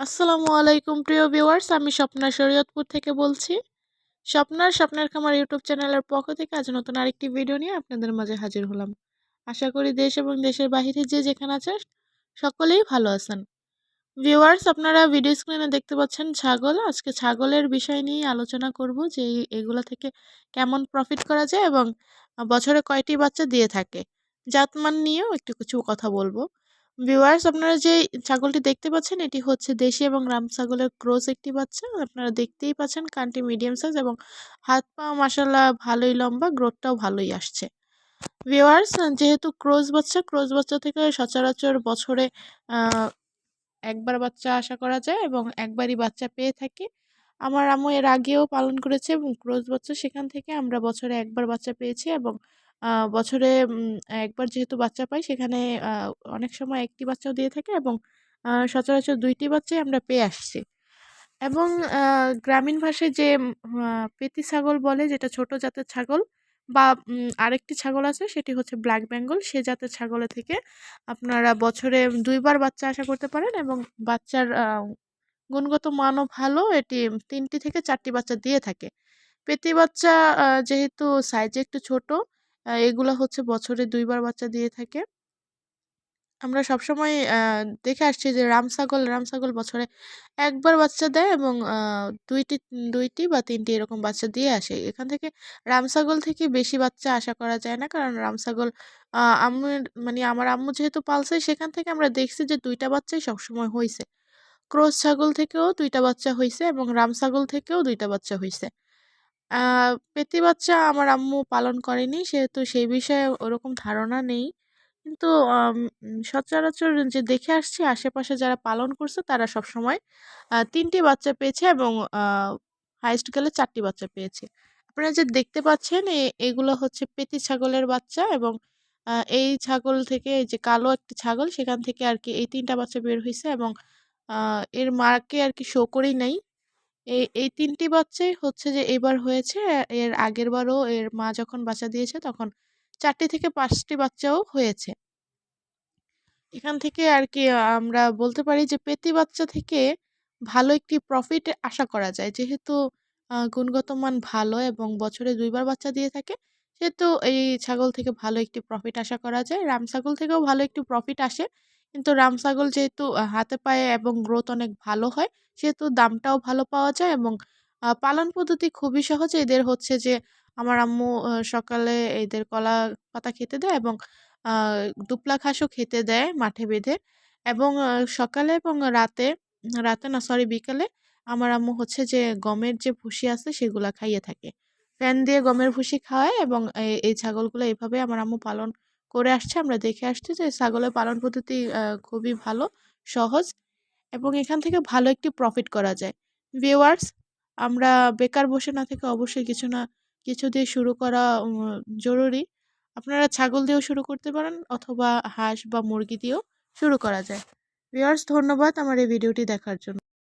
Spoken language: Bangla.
আসসালামু আলাইকুম, প্রিয় ভিউয়ার্স। আমি স্বপ্না শরীয়তপুর থেকে বলছি। স্বপ্নার স্বপ্নের খামার ইউটিউব চ্যানেলের পক্ষ থেকে আজ নতুন আরেকটি ভিডিও নিয়ে আপনাদের মাঝে হাজির হলাম। আশা করি দেশ এবং দেশের বাহিরে যে যেখানে আছে, সকলেই ভালো আছেন। ভিউয়ার্স, আপনারা ভিডিও স্ক্রিনে দেখতে পাচ্ছেন ছাগল। আজকে ছাগলের বিষয় নিয়ে আলোচনা করব যে এগুলো থেকে কেমন প্রফিট করা যায় এবং বছরে কয়টি বাচ্চা দিয়ে থাকে। জাতমান নিয়েও একটু কিছু কথা বলব। ভিউয়ার্স, আপনারা যে ছাগলটি দেখতে পাচ্ছেন, এটি হচ্ছে দেশি এবং রাম ছাগলের ক্রোজ একটি বাচ্চা। আপনারা দেখতেই পাচ্ছেন কানটি মিডিয়াম সাইজ এবং হাত পা মাসাল্লাহ ভালোই লম্বা, গ্রোথটাও ভালোই আসছে। ভিউয়ার্স, যেহেতু ক্রোজ বাচ্চা ক্রোজ বাচ্চা থেকে সচরাচর বছরে একবার বাচ্চা আশা করা যায় এবং একবারই বাচ্চা পেয়ে থাকি। আমার আম্মু এর আগেও পালন করেছে এবং ক্রোজ বাচ্চা সেখান থেকে আমরা বছরে একবার বাচ্চা পেয়েছি এবং বছরে একবার যেহেতু বাচ্চা পাই, সেখানে অনেক সময় একটি বাচ্চাও দিয়ে থাকে এবং সচরাচর দুইটি বাচ্চাই আমরা পেয়ে আসছি। এবং গ্রামীণ ভাষায় যে পেতি ছাগল বলে, যেটা ছোট জাতের ছাগল বা আরেকটি ছাগল আছে, সেটি হচ্ছে ব্ল্যাক বেঙ্গল। সে জাতের ছাগলের থেকে আপনারা বছরে দুইবার বাচ্চা আশা করতে পারেন এবং বাচ্চার গুণগত মানও ভালো। এটি তিনটি থেকে চারটি বাচ্চা দিয়ে থাকে। পেতি বাচ্চা যেহেতু সাইজে একটু ছোট এগুলো হচ্ছে বছরে দুইবার বাচ্চা দিয়ে থাকে। আমরা সবসময় দেখে আসছি যে রাম ছাগল রাম ছাগল বছরে একবার বাচ্চা দেয় এবং দুইটি দুইটি বা তিনটি এরকম বাচ্চা দিয়ে আসে। এখান থেকে রাম ছাগল থেকে বেশি বাচ্চা আশা করা যায় না। কারণ রাম ছাগল আম্মুর মানে আমার আম্মু যেহেতু পালছে, সেখান থেকে আমরা দেখছি যে দুইটা বাচ্চাই সবসময় হয়েছে ক্রোস ছাগল থেকেও দুইটা বাচ্চা হয়েছে এবং রাম ছাগল থেকেও দুইটা বাচ্চা হয়েছে পেতি বাচ্চা আমার আম্মু পালন করেনি। সেহেতু সেই বিষয়ে ওরকম ধারণা নেই। কিন্তু সচরাচর যে দেখে আসছি, আশেপাশে যারা পালন করছে, তারা সবসময় তিনটি বাচ্চা পেয়েছে এবং হাইস্ট গেলে চারটি বাচ্চা পেয়েছে। আপনারা যে দেখতে পাচ্ছেন এগুলো হচ্ছে পেতি ছাগলের বাচ্চা এবং এই ছাগল থেকে, এই যে কালো একটি ছাগল, সেখান থেকে আর কি এই তিনটা বাচ্চা বের হয়েছে এবং এর মাকে আর কি শো করেই নাই। এই এই তিনটি বাচ্চাই হচ্ছে যে এবার হয়েছে, এর আগের বারও এর মা যখন বাচ্চা দিয়েছে তখন চারটি থেকে পাঁচটি বাচ্চাও হয়েছে। এখান থেকে আর কি আমরা বলতে পারি যে পেতি বাচ্চা থেকে ভালো একটি প্রফিট আশা করা যায়। যেহেতু গুণগত মান ভালো এবং বছরে দুইবার বাচ্চা দিয়ে থাকে, সেহেতু এই ছাগল থেকে ভালো একটি প্রফিট আশা করা যায়। রাম ছাগল থেকেও ভালো একটি প্রফিট আসে। কিন্তু রাম ছাগল যেহেতু হাতে পায়ে এবং গ্রোথ অনেক ভালো হয়, সেহেতু দামটাও ভালো পাওয়া যায় এবং পালন পদ্ধতি খুবই সহজ। এদের হচ্ছে যে, আমার আম্মু সকালে এদের কলা পাতা খেতে দেয় এবং দুপলা ঘাসও খেতে দেয় মাঠে বেঁধে এবং সকালে এবং রাতে রাতে না সরি বিকালে আমার আম্মু হচ্ছে যে, গমের যে ভুসি আছে সেগুলা খাইয়ে থাকে। ফ্যান দিয়ে গমের ভুসি খাওয়ায় এবং এই ছাগলগুলো এভাবে আমার আম্মু পালন করে আসছে, আমরা দেখে আসছি যে ছাগলের পালন পদ্ধতি খুবই ভালো, সহজ এবং এখান থেকে ভালো একটি প্রফিট করা যায়। ভিউয়ার্স আমরা বেকার বসে না থেকে অবশ্যই কিছু না, কিছু দিয়ে শুরু করা জরুরি। আপনারা ছাগল দিয়েও শুরু করতে পারেন অথবা হাঁস বা মুরগি দিয়েও শুরু করা যায়। ভিউয়ার্স ধন্যবাদ আমার এই ভিডিওটি দেখার জন্য।